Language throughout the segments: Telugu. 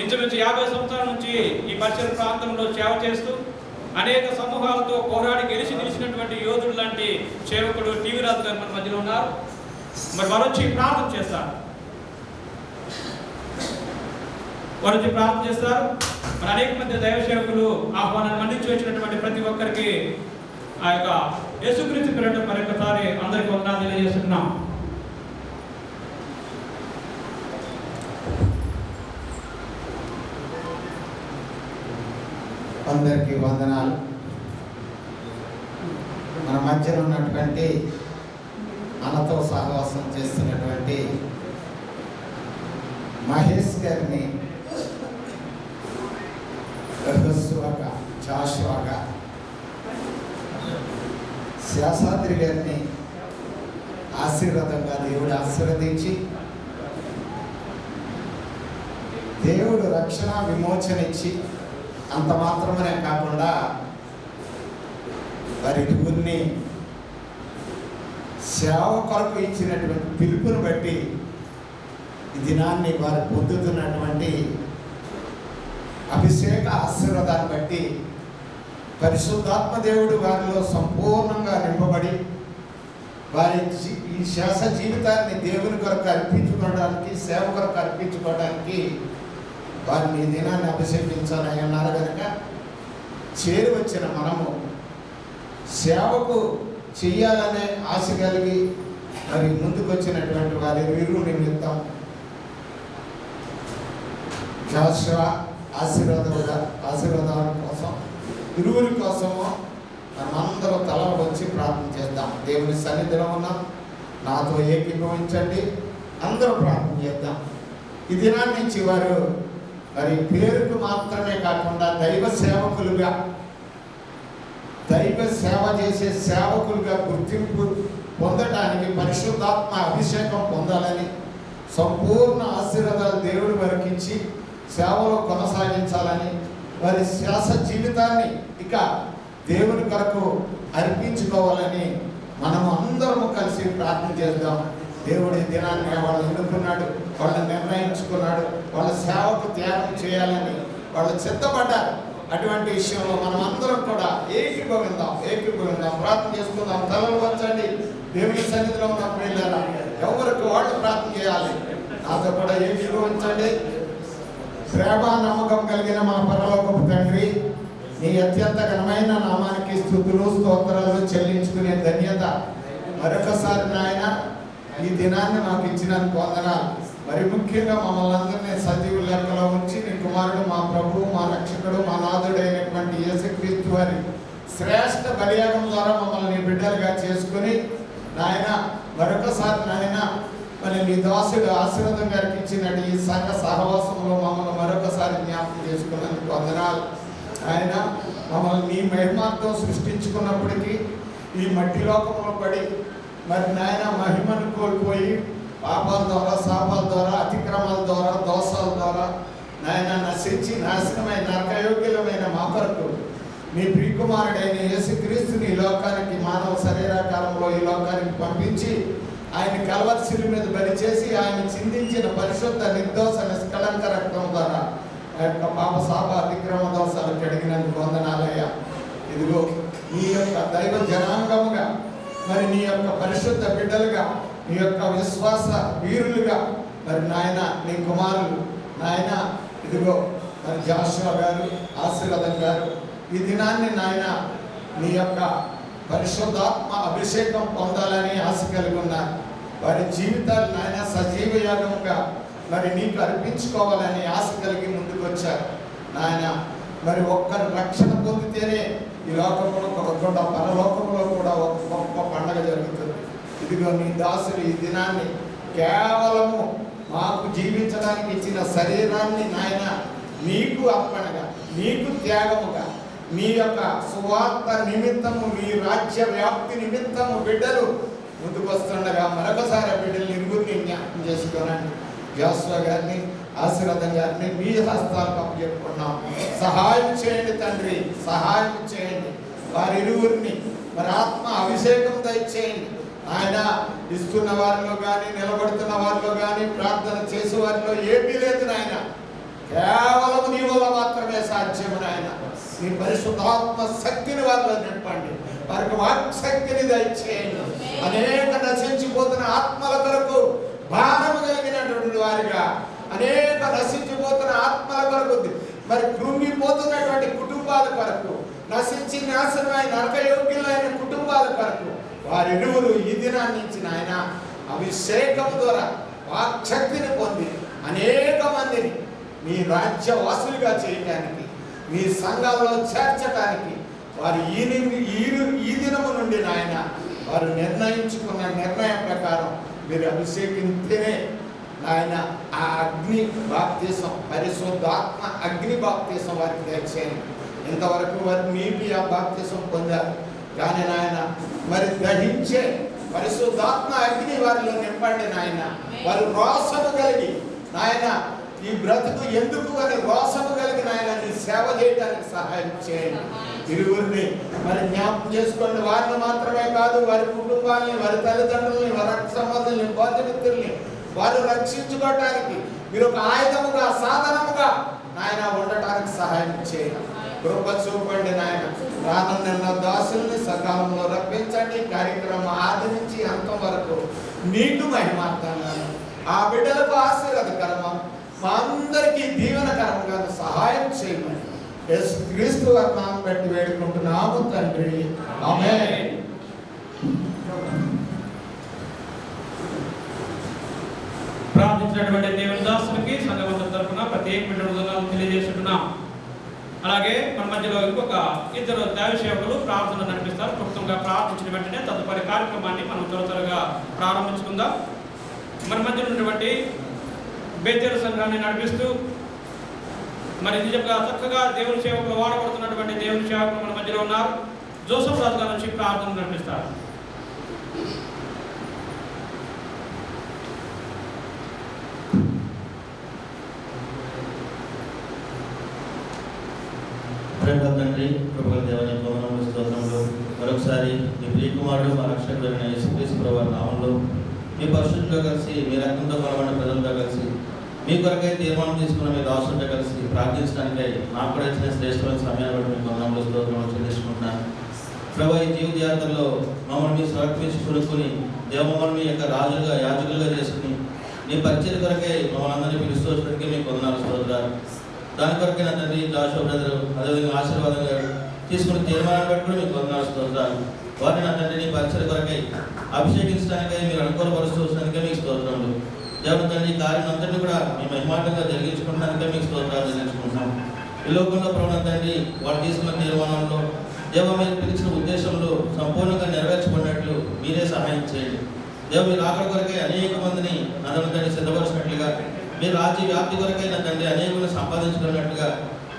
ఇంచుమించు యాభై సంవత్సరాల నుంచి ఈ పరిసర ప్రాంతంలో సేవ చేస్తూ అనేక సమూహాలతో పోరాడి గెలిచి నిలిచినటువంటి యోధుడు లాంటి సేవకుడు టీవీ రాజు గారు మన మధ్యలో ఉన్నారు. మరి వారొచ్చి ప్రార్థన చేస్తారు. వారొచ్చి ప్రార్థన చేస్తారు. మరి అనేక మంది దైవ సేవకులు ఆహ్వానాన్ని మన్నించి వచ్చినటువంటి ప్రతి ఒక్కరికి ఆ యొక్క యేసుకృతి పేరిట మరొకసారి అందరికీ వందనాలు తెలియజేస్తున్నాం. అందరికీ వందనాలు. మన మధ్యన ఉన్నటువంటి మనతో సహవాసం చేస్తున్నటువంటి మహేష్ గారిని రహస్వాగా జాషువాగా శాసాద్రి గారిని ఆశీర్వాదంగా దేవుడు ఆశీర్వదించి దేవుడు రక్షణ విమోచన ఇచ్చి అంత మాత్రమే కాకుండా వారి ఇరువురిని సేవ కొరకు ఇచ్చినటువంటి పిలుపును బట్టి ఈ దినాన్ని వారు పొందుతున్నటువంటి అభిషేక ఆశీర్వాదాన్ని బట్టి పరిశుద్ధాత్మ దేవుడు వారిలో సంపూర్ణంగా నింపబడి వారి ఈ శాస జీవితాన్ని దేవుని కొరకు అర్పించుకోవడానికి సేవ కొరకు అర్పించుకోవడానికి వారిని ఈ దినాన్ని అభిషేకించాలని అన్నారు కనుక చేరి వచ్చిన మనము సేవకు చెయ్యాలనే ఆశ కలిగి మరి ముందుకు వచ్చినటువంటి వారి వీరు నిమిత్తం జాషువా ఆశీర్వాద ఆశీర్వాదాల కోసం ఇరువురి కోసము మనమందరూ తల వచ్చి ప్రార్థన చేద్దాం. దేవుని సన్నిధిలో ఉన్నాం. నాతో ఏకీభవించండి. అందరూ ప్రార్థన చేద్దాం. ఈ దినాన్ని చివరు వారు మరి పేరుకు మాత్రమే కాకుండా దైవ సేవకులుగా దైవ సేవ చేసే సేవకులుగా గుర్తింపు పొందడానికి పరిశుద్ధాత్మ అభిషేకం పొందాలని సంపూర్ణ ఆశీర్వాదాలు దేవుడు వరకించి సేవలో కొనసాగించాలని వారి శ్వాస జీవితాన్ని ఇక దేవుని కొరకు అర్పించుకోవాలని మనం అందరము కలిసి ప్రార్థన చేద్దాం. దేవుడి దినాన్ని వాళ్ళు ఎన్నుకున్నాడు వాళ్ళని నిర్ణయించుకున్నాడు వాళ్ళ సేవకు త్యాగం చేయాలని వాళ్ళు సిద్ధపడ్డారు. అటువంటి విషయంలో మనం అందరం కూడా ఏకీభవిందాం ఏకీభవిందాం ప్రార్థన చేసుకుందాం తలలు వచ్చండి దేవుని సన్నిధిలో ఉన్న వెళ్ళారా ఎవరికి వాళ్ళు ప్రార్థన చేయాలి? నాతో కూడా ఏకీభవించండి. ప్రేమ నమ్మకం కలిగిన మా పరలోకపు తండ్రి నీ అత్యంత ఘనమైన నామానికి స్థుతులు స్తోత్రాలు చెల్లించుకునే ధన్యత. మరొకసారి నాయన ఈ దినాన్ని మాకు ఇచ్చినందుకు వందనాలు. మరి ముఖ్యంగా మమ్మల్ని అందరినీ సజీవ లెక్కలో ఉంచి నీ కుమారుడు మా ప్రభువు మా రక్షకుడు మా నాథుడైనటువంటి యేసుక్రీస్తు వారి శ్రేష్ఠ బలియాగం ద్వారా మమ్మల్ని బిడ్డలుగా చేసుకుని నాయన మరొకసారి నాయన మరి నీ దాసుడు ఆశీర్వదం గారికి ఇచ్చినట్టు ఈ సంఘ సహవాసంలో మమ్మల్ని మరొకసారి జ్ఞాపకం చేసుకున్నందుకు వందనాలు. ఆయన మమ్మల్ని నీ మహిమార్థం సృష్టించుకున్నప్పటికీ ఈ మట్టి లోకంలో పడి మరి నాయన మహిమను కోల్పోయి పాపాల ద్వారా శాపాల ద్వారా అతిక్రమాల ద్వారా దోషాల ద్వారా నాయన నశించి నాశనమైన నరకయోగ్యులమైన మా కొరకు నీ ప్రియకుమారుడైన యేసుక్రీస్తుని ఈ లోకానికి మానవ శరీరాకారంలో ఈ లోకానికి పంపించి ఆయన కలవరిశిల మీద బలి చేసి ఆయన చిందించిన పరిశుద్ధ నిర్దోష నిష్కళంక రక్తం ద్వారా ఆ యొక్క పాప శాప అతిక్రమ దోషాలు కడిగినందుకు వందనాలయ్యా ఇదిగో ఈ యొక్క దైవ జనాంగముగా మరి నీ యొక్క పరిశుద్ధ బిడ్డలుగా నీ యొక్క విశ్వాస వీరులుగా మరి నాయన నీ కుమారులు నాయన ఇదిగో మరి జాషువా గారు ఆశీర్వాదం గారు ఈ దినాన్ని నాయన నీ యొక్క పరిశుద్ధాత్మ అభిషేకం పొందాలని ఆశ కలిగి ఉన్నారు. వారి జీవితాలు నాయన సజీవ యాగముగా మరి నీకు అర్పించుకోవాలని ఆశ కలిగి ముందుకు వచ్చారు నాయన మరి ఒక్కరు రక్షణ పొందితేనే ఈ లోకంలో కాకుండా పరలోకంలో కూడా ఒక గొప్ప పండగ జరుగుతుంది. ఇదిగో నీ దాసులు ఈ దినాన్ని కేవలము మాకు జీవించడానికి ఇచ్చిన శరీరాన్ని నాయన నీకు అర్పణగా నీకు త్యాగముగా మీ యొక్క సువార్త నిమిత్తము మీ రాజ్య వ్యాప్తి నిమిత్తము బిడ్డలు ముందుకు వస్తుండగా మరొకసారి బిడ్డల్ని ఇరుగురిని జ్ఞాపకం చేసుకోనండి. జాస్వా గారిని ఆశీర్వాదం మీ హస్తాలకు అప్పచెప్పుకున్నాం సహాయం చేయండి తండ్రి సహాయం చేయండి. వారి ఇరువురిని మరి ఆత్మ అభిషేకం దయచేయండి. ఆయన ఇస్తున్న వారిలో కానీ నిలబడుతున్న వారిలో కానీ ప్రార్థన చేసే వారిలో ఏమీ లేదు నాయన. కేవలం నీ వల్ల మాత్రమే సాధ్యం నాయన. నీ పరిశుద్ధాత్మ శక్తిని వారిలో నింపండి. వారికి వాక్శక్తిని దయచేయండి. అనేక నశించిపోతున్న ఆత్మల కొరకు భారము కలిగినటువంటి వారిగా అనేక నశించిపోతున్న ఆత్మల కొరకు మరి కృంగిపోతున్నటువంటి కుటుంబాల కొరకు నశించి నాశనమైన నరకయోగ్యులైన కుటుంబాల కొరకు వారి ఈ దినాన్ని నుంచి నాయన అభిషేకం ద్వారా వాక్శక్తిని పొంది అనేక మందిని మీ రాజ్య వాసులుగా చేయటానికి మీ సంఘాల్లో చేర్చడానికి వారు ఈ ఈ దినము నుండి నాయన వారు నిర్ణయించుకున్న నిర్ణయం ప్రకారం మీరు అభిషేకించేనే ఆయన ఆ అగ్ని బాప్తీసం పరిశుద్ధాత్మ అగ్ని బాప్తీసం వారికి దయచేయండి. ఇంతవరకు వారు మీపి ఆ బాప్తీసం పొందారు. కానీ నాయన మరి దహించే పరిశుద్ధాత్మ అగ్ని వారిలో నింపండి నాయన. వారు రోసము కలిగి నాయన ఈ బ్రతుకు ఎందుకు అని రోసము కలిగి నాయన నీ సేవ చేయడానికి సహాయం చేయండి. ఇరువురిని మరి జ్ఞాపకం చేసుకోండి. వారిని మాత్రమే కాదు వారి కుటుంబాన్ని వారి తల్లిదండ్రుల్ని వారి సంబంధుల్ని బంధుమిత్రుల్ని వారు రక్షించుకోవటానికి మీరు ఒక ఆయుధముగా సాధనముగా నాయన ఉండటానికి సహాయం చేయండి. కృప చూపండి నాయన. రానున్న దాసుల్ని సకాలంలో రప్పించండి. కార్యక్రమం ఆది నుంచి అంతం వరకు నీకు మహిమార్థంగా ఆ బిడ్డలకు ఆశీర్వాదకరమా. మా అందరికీ దీవెనకరంగా సహాయం చేయమని యేసు క్రీస్తు వారి నామం పెట్టి వేడుకుంటున్నాము తండ్రి. ఆమేన్. ప్రార్థించినటువంటి దేవుని దాసునికి సంఘమంత తరఫున ప్రత్యేకమైన వందనాలు తెలియజేస్తున్నాం అలాగే మన మధ్యలో ఇంకొక ఇద్దరు దైవ సేవకులు ప్రార్థన నడిపిస్తారు. క్లుప్తంగా ప్రార్థించిన వెంటనే తదుపరి కార్యక్రమాన్ని మనం త్వర త్వరగా ప్రారంభించుకుందాం. మన మధ్య ఉన్నటువంటి బేతేరు సంఘాన్ని నడిపిస్తూ మరి నిజంగా చక్కగా దేవుని సేవకులు వాడబడుతున్నటువంటి దేవుని సేవకులు మన మధ్యలో ఉన్నారు. జోసఫ్ రాజు గారి నుంచి ప్రార్థన నడిపిస్తారు. ప్రేమ తండ్రి కృపగల దేవని వందనములు స్తోత్రంలో మరొకసారి మీ ప్రియకుమారుడు మా రక్షకుడైన యేసుక్రీస్తు ప్రభు నామంలో మీ పరిశుద్ధులతో కలిసి మీ రక్తంతో బలమైన ప్రజలతో కలిసి మీ కొరకై తీర్మానం తీసుకున్న మీ దాసులతో కలిసి ప్రార్థించడానికై నాకు కూడా ఇచ్చిన శ్రేష్టమైన సమయాన్ని బట్టి మీ వందనములు స్తోత్రంలో చెల్లించుకుంటున్నాను. ప్రభు ఈ జీవిత యాత్రలో మమ్మల్ని మీ సమర్పించి కొనుక్కుని దేవమ్మల్ని మీ యొక్క రాజులుగా యాజకులుగా చేసుకుని నీ పరిచయ కొరకై మమ్మల్ని అందరినీ పిలుస్తూ వచ్చినట్టుగా మీకు వందనాలు స్తోత్రాలు. దాని కొరకే నా తండ్రి జాషో బ్రదర్ అదేవిధంగా ఆశీర్వాదం గారు తీసుకున్న తీర్మానం బట్టి కూడా మీకు వందనాలు స్తోత్రాలు. వారిని నా తండ్రిని పరిచయ కొరకై అభిషేకించడానికై మీరు అనుకూలపరుస్తూ వచ్చినందుకే మీకు స్తోత్రములు. దేవుడు తండ్రి కార్యం అంతటిని కూడా మీ మహిమాటంగా జరిగించుకోవడానికే మీకు స్తోత్రాలు చెల్లించుకుంటున్నాం. ఈ లోకంలో ప్రవణ తండ్రి వాళ్ళు తీసుకున్న తీర్మానంలో దేవ మీరు పిలిచిన ఉద్దేశంలో సంపూర్ణంగా నెరవేర్చబడినట్లు మీరే సహాయం చేయండి. దేవ మీరు ఆఖరి కొరకై అనేక మందిని అందరం తండ్రి సిద్ధపరిచినట్లుగా మీ రాజ్య వ్యాప్తి కొరకైన తండ్రి అనేకులను సంపాదించుకున్నట్టుగా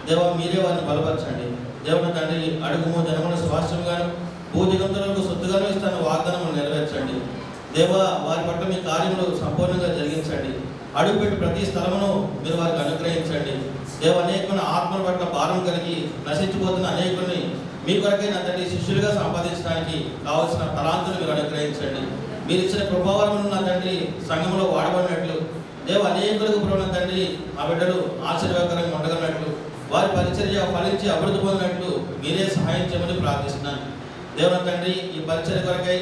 దేవ మీరే వారిని బలపరచండి. దేవుని తండ్రి అడుగుము జనమున స్వాస్థ్యంగాను భూదిగంతులకు సొత్తుగాను ఇస్తాను వాగ్దానం నెరవేర్చండి. దేవ వారి పట్ల మీ కార్యములు సంపూర్ణంగా జరిగించండి. అడుగుపెట్టి ప్రతి స్థలమును మీరు వారికి అనుగ్రహించండి. దేవ అనేకమైన ఆత్మల పట్ల భారం కలిగి నశించిపోతున్న అనేకుల్ని మీ కొరకై తండ్రి శిష్యులుగా సంపాదించడానికి కావలసిన తలాంతులు మీరు అనుగ్రహించండి. మీరు ఇచ్చిన కృపావరమును నా తండ్రి సంఘంలో వాడబడినట్లు దేవ అనేకులకు ప్రభుత్వ తండ్రి ఆ బిడ్డలు ఆశ్చర్యకరంగా ఉండగలనట్లు వారి పరిచర్య ఫలించి అభివృద్ధి పొందినట్లు మీరే సహాయం చేయమని ప్రార్థిస్తున్నాను. దేవుని తండ్రి ఈ పరిచర్య కొరకై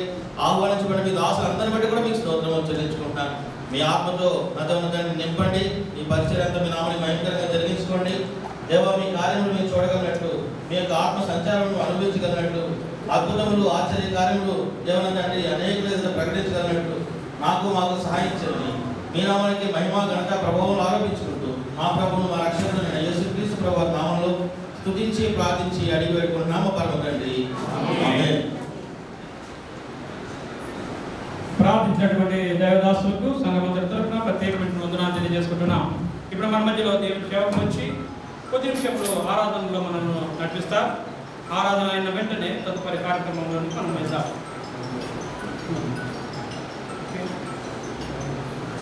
ఆహ్వానించబడిన మీ దాసులందరిని బట్టి కూడా మీకు స్తోత్రం చెల్లించుకుంటున్నాను. మీ ఆత్మతో నా దేవుని తండ్రి నింపండి ఈ పరిచర్య అంతా మీ నామని భయంకరంగా జరిగించుకోండి. దేవ మీ కార్యములు మీరు చూడగలిగినట్లు మీ యొక్క ఆత్మ సంచారం అనుభవించగలిగినట్లు అద్భుతములు ఆశ్చర్య కార్యములు దేవుని తండ్రి అనేక ప్రకటించగలిగినట్లు నాకు మాకు సహాయం చేయండి మీ నామానికి మహిమ ఘనత ప్రభావం ఆరోపించుకుంటూ మా ప్రభువును మా రక్షణ యేసుక్రీస్తు ప్రభు నామంలో స్తుతించి ప్రార్థించి అడిగి వేడుకుంటున్నాము నామ తండ్రి. ప్రార్థించినటువంటి దేవదాసులకు సంఘమంతటి తరఫున ప్రత్యేకమైన వందనాలు తెలియజేసుకుంటున్నాం. ఇప్పుడు మన మధ్యలో దేవుడి సేవకు వచ్చి కొద్ది నిమిషంలో ఆరాధనలో మనల్ని నడిపిస్తారు. ఆరాధన అయిన వెంటనే తదుపరి కార్యక్రమంలో మనం వెళ్దాం.